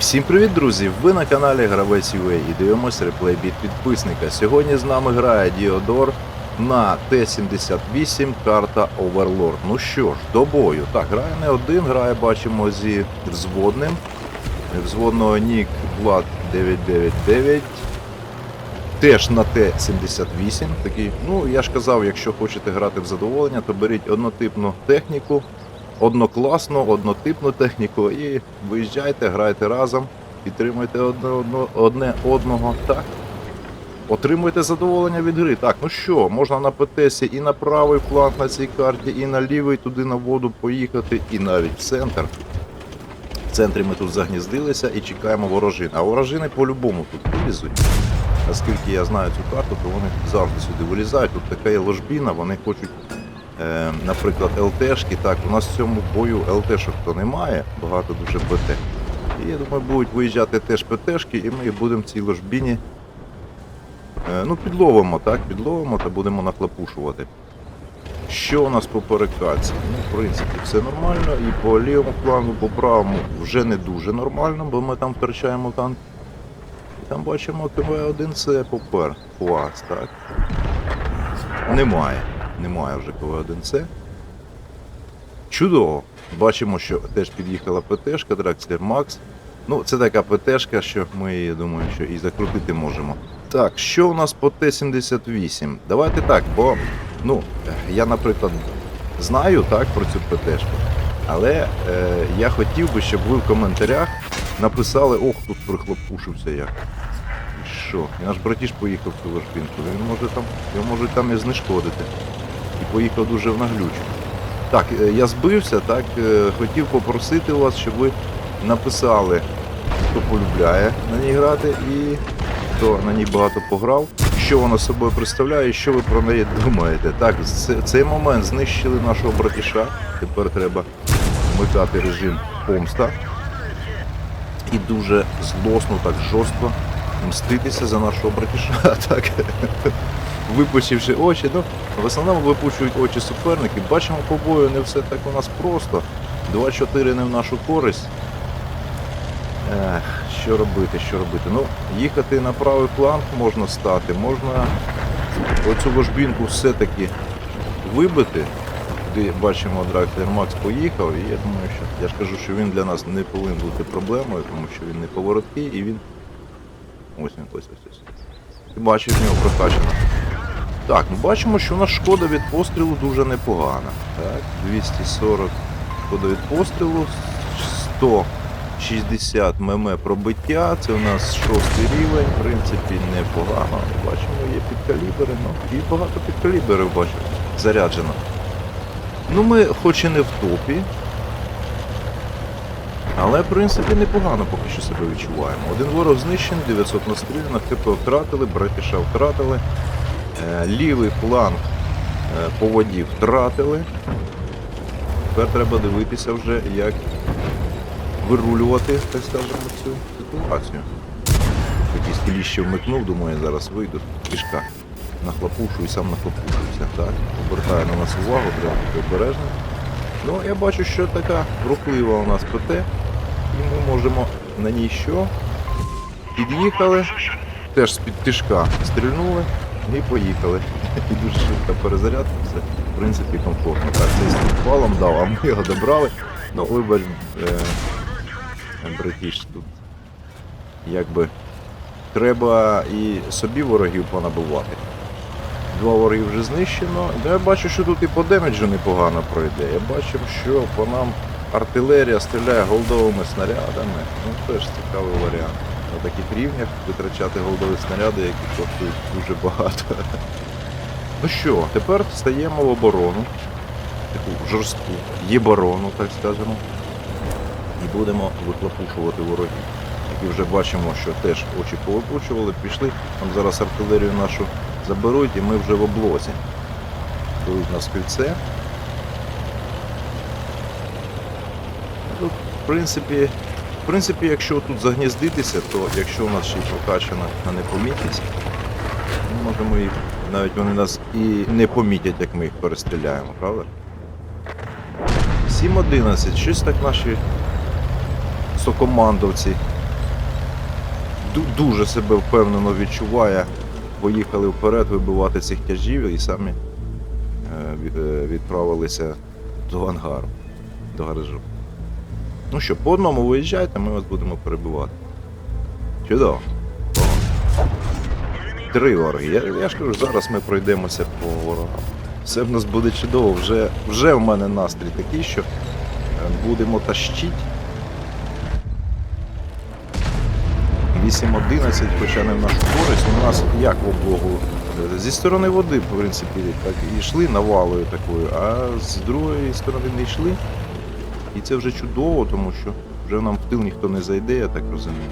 всім привіт, друзі! Ви на каналі Гравець UA і дивимося реплей від підписника. Сьогодні з нами грає Діодор на Т-78 карта Overlord. Ну що ж, до бою. Так, грає не один, грає, бачимо, зі взводним. Взводного Нік Влад 999. Теж на Т-78. Такий, ну я ж казав, якщо хочете грати в задоволення, то беріть однотипну техніку, однокласну, однотипну техніку і виїжджайте, грайте разом, підтримуйте одне, одно, одне одного. Так. Отримуйте задоволення від гри. Так, ну що, можна на ПТСі і на правий фланг на цій карті, і на лівий туди на воду поїхати, і навіть в центр. В центрі ми тут загніздилися і чекаємо ворожин. А ворожини по-любому тут вилізуть. Наскільки я знаю цю карту, то вони завжди сюди вилізають. Тут така є ложбіна, вони хочуть, наприклад, ЛТшки. Так, у нас в цьому бою ЛТшок то немає, багато дуже БТ. І я думаю, будуть виїжджати теж ПТшки, і ми їх будемо в цій ложбіні. Е, ну, підловимо, так, підловимо та будемо нахлопушувати. Що у нас по перекаці? Ну, в принципі, все нормально. І по лівому плану, по правому вже не дуже нормально, бо ми там втрачаємо танк. І там бачимо КВ-1С попер. Клас, так? Немає. Немає вже КВ-1С. Чудово. Бачимо, що теж під'їхала ПТшка, Дракслер Макс. Ну, це така ПТшка, що ми, я думаю, що і закрутити можемо. Так, що у нас по Т-78? Давайте так, бо ну, я, наприклад, знаю так про цю ПТшку, але е, я хотів би, щоб ви в коментарях написали, ох, тут прихлопушився я. І що? Наш братіш поїхав в цю ложбінку, він може там, його можуть там і знешкодити. Поїхав дуже в наглючу. Так, е, я збився, так, е, хотів попросити вас, щоб ви написали, хто полюбляє на ній грати і хто на ній багато пограв, що вона собою представляє і що ви про неї думаєте. Так, цей момент знищили нашого братіша. Тепер треба вмикати режим помста і дуже злосно, так жорстко мститися за нашого братіша. Так. Випучивши очі, ну, в основному випучують очі суперники. Бачимо по бою, не все так у нас просто. 2-4 не в нашу користь. Ех, що робити, що робити? Ну, їхати на правий фланг можна стати, можна оцю ложбінку все-таки вибити. Куди бачимо, Драктер Макс поїхав, і я думаю, що я ж кажу, що він для нас не повинен бути проблемою, тому що він не повороткий і він. Ось він, ось ось ось. Ти бачиш, в нього прокачано. Так, ну бачимо, що у нас шкода від пострілу дуже непогана. Так, 240 шкода від пострілу, 160 мм пробиття, це у нас шостий рівень, в принципі, непогано. Бачимо, є підкалібери, ну і багато підкаліберів бачимо, заряджено. Ну ми хоч і не в топі, але в принципі непогано поки що себе відчуваємо. Один ворог знищений, 900 настрілянок, КП втратили, братіша втратили. Е, Лівий фланг е, по воді втратили. Тепер треба дивитися вже, як вирулювати, так скажемо, цю ситуацію. Якийсь кіліще вмикнув, думаю, зараз вийду. Нахлопушу і сам нахлопушуся. Так, обертає на нас увагу, треба бути обережним. Ну, я бачу, що така рухлива у нас ПТ, і ми можемо на ній що? Під'їхали, теж з-під тишка стрільнули і поїхали. І дуже швидка перезарядка, все, в принципі, комфортно. Так, цей з підпалом дав, а ми його добрали. Ну, вибач, е, братіш, тут якби треба і собі ворогів понабивати. Два вороги вже знищено. Ну, Я бачу, що тут і по демеджу непогано пройде. Я бачу, що по нам артилерія стріляє голдовими снарядами. Ну теж цікавий варіант. На таких рівнях витрачати голдові снаряди, які коштують дуже багато. Ну що, тепер стаємо в оборону. Таку жорстку єборону, так скажемо. І будемо вихлопушувати ворогів. Які вже бачимо, що теж очі повипучували, пішли. Там зараз артилерію нашу заберуть і ми вже в облозі. Беруть нас кільце. Ну, в принципі, принципі, якщо тут загніздитися, то якщо у нас ще й прокачана на непомітність, ми можемо їх, навіть вони нас і не помітять, як ми їх перестріляємо, правда? 7-11, щось так наші сокомандовці дуже себе впевнено відчуває. Поїхали вперед вибивати цих тяжів і самі е, е, відправилися до ангару, до гаражу. Ну що, по одному виїжджайте, ми вас будемо перебивати. Чудово. Три вороги. Я, я ж кажу, зараз ми пройдемося по ворогам. Все в нас буде чудово. Вже, вже в мене настрій такий, що е, будемо тащити. 8-11, хоча не в нашу користь. У нас як в облогу? Зі сторони води, в принципі, так і йшли навалою такою, а з другої сторони не йшли. І це вже чудово, тому що вже нам в тил ніхто не зайде, я так розумію.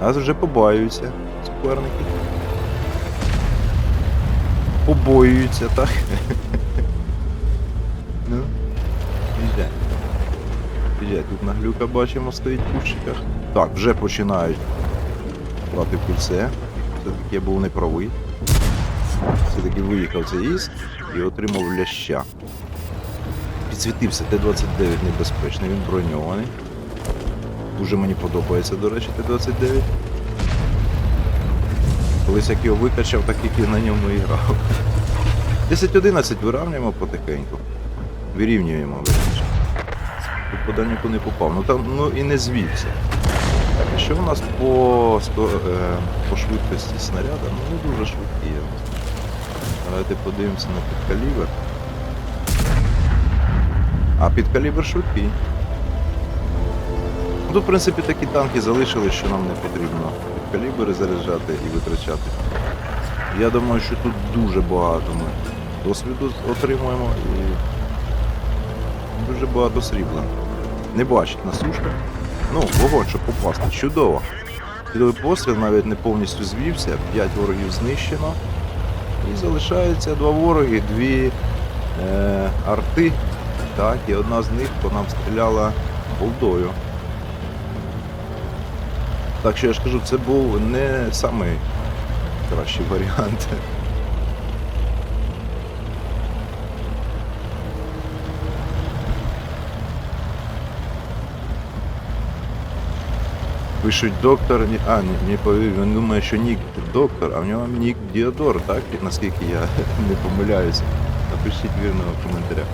Нас вже побаюються суперники. Побоюються, так? ну, їжджай. Їжджай, тут наглюка бачимо стоїть в кущиках. Так, вже починають брати в кільце. Все-таки я був неправий. Все-таки виїхав цей із і отримав ляща. Підсвітився Т-29 небезпечний, він броньований. Дуже мені подобається, до речі, Т-29. Колись як його викачав, так як і на ньому і грав. 10-11 вирівнюємо потихеньку. Вирівнюємо, вірніше. Тут подальнику не попав. Ну там ну і не звівся. Що у нас по, е, по швидкості снаряда? Ну не дуже швидкі. Давайте подивимося на підкалібр. А підкалібр швидкий. Ну, Тут, в принципі, такі танки залишили, що нам не потрібно підкалібри заряджати і витрачати. Я думаю, що тут дуже багато ми досвіду отримуємо і дуже багато срібла. Не бачить на сушках. Ну, вогонь, щоб попасти. Чудово. Чудовий постріл навіть не повністю звівся, 5 ворогів знищено. І залишається два вороги, дві е, арти. Так, і одна з них по нам стріляла голдою. Так що я ж кажу, це був не самий кращий варіант. Пишуть доктор, а, ні, не повірю, він думає, що нік доктор, а в нього нік Діодор, так? Наскільки я не помиляюся. Напишіть вірно в коментарях.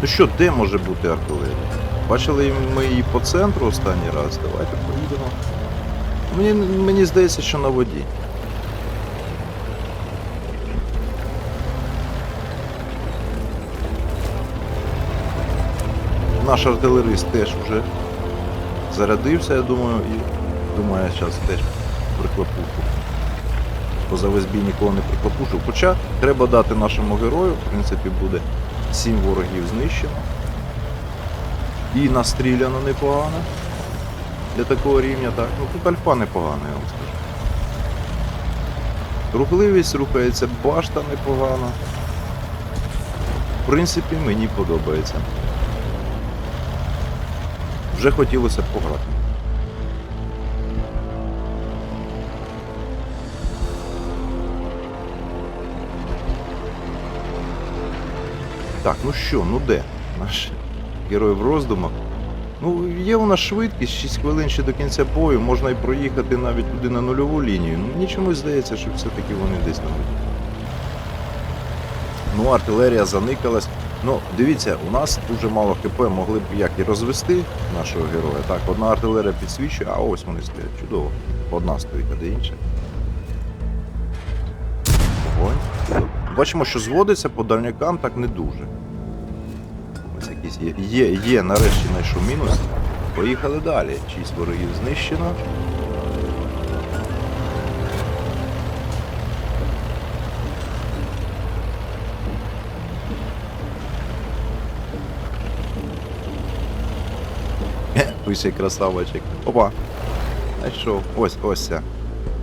Ну що, де може бути артилерія? Бачили ми її по центру останній раз. Давайте поїдемо. Мені, мені здається, що на воді. Наш артилерист теж вже зарядився, я думаю, і думаю, зараз теж приклопушу. Поза весь бій нікого не приклопушу. Хоча треба дати нашому герою, в принципі, буде 7 ворогів знищено. І настріляно непогано. Для такого рівня, так. Ну тут альфа непогана, я вам скажу. Рухливість рухається, башта непогана. В принципі, мені подобається. Вже хотілося б пограти. Так, ну що, ну де? Наш герой в роздумах. Ну, є у нас швидкість, 6 хвилин ще до кінця бою, можна і проїхати навіть туди на нульову лінію. Ну, мені чомусь здається, що все-таки вони десь воді. Ну, артилерія заникалась. Ну, дивіться, у нас дуже мало ХП, могли б як і розвести нашого героя. Так, одна артилерія підсвічує, а ось вони стоять. Чудово. Одна стоїть, а де інша. Вогонь. Бачимо, що зводиться по дальнякам так не дуже. Ось якісь є. Є, є, нарешті знайшов мінус. Поїхали далі. Шість ворогів знищено. Пише красавочек. Опа. Знайшов. Ось, ось ця.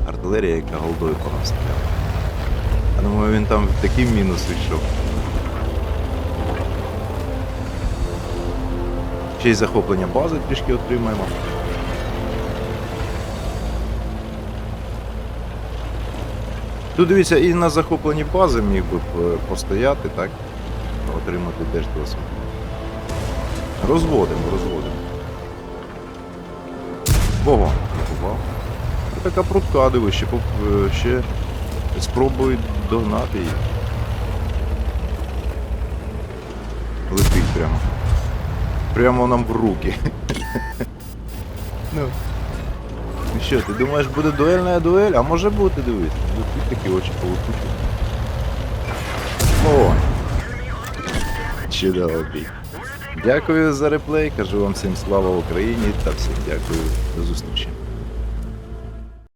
Артилерія, яка голдою по нам стріляла. Я думаю, він там в такий мінус йшов. Ще й захоплення бази трішки отримаємо. Тут дивіться, і на захопленні бази міг би постояти, так? Отримати теж досвід. Розводимо, розводимо. Ого, не. Така прутка, диви, ще, поп- е, ще спробують догнати її. Летить прямо. Прямо нам в руки. ну. Ну що, ти думаєш, буде дуельна дуель? А може бути, дивись. Тут такі очі полупучі. О! Чудово бій. Дякую за реплей. Кажу вам всім слава Україні та всім дякую. До зустрічі.